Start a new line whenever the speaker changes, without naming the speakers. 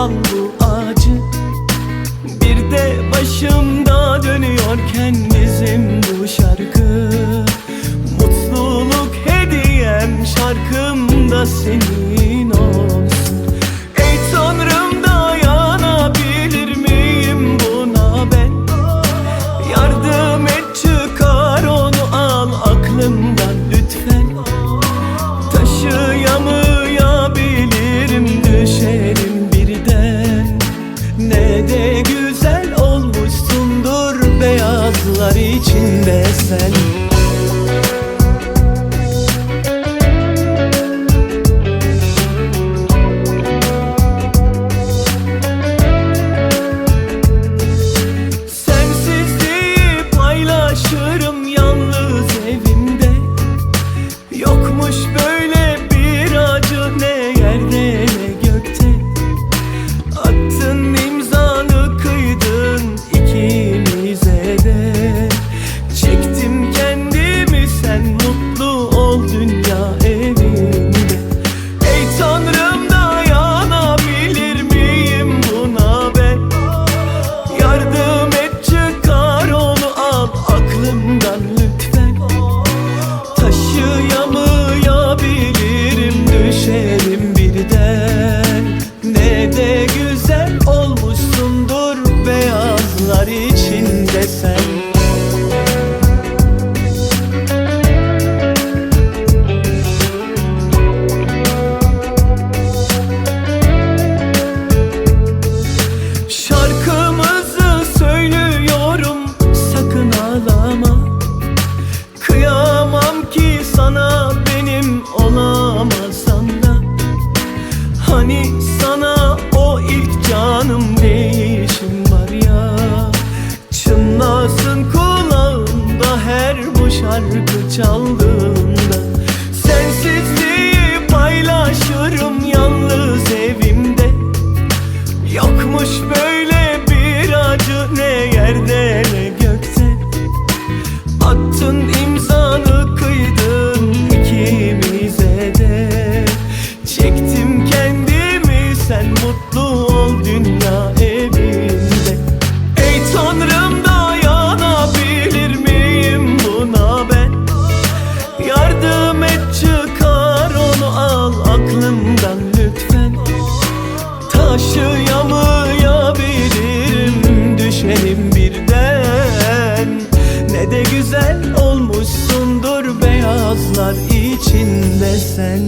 olan bu acı Bir de başımda dönüyorken bizim bu şarkı. Mutluluk hediyem şarkımda senin. and sen. Şarkımızı söylüyorum sakın ağlama. Kıyamam ki sana benim olamasan Hani biter bu şarkı çaldığında Sensizliği paylaşırım yalnız. Sazlar içinde sen.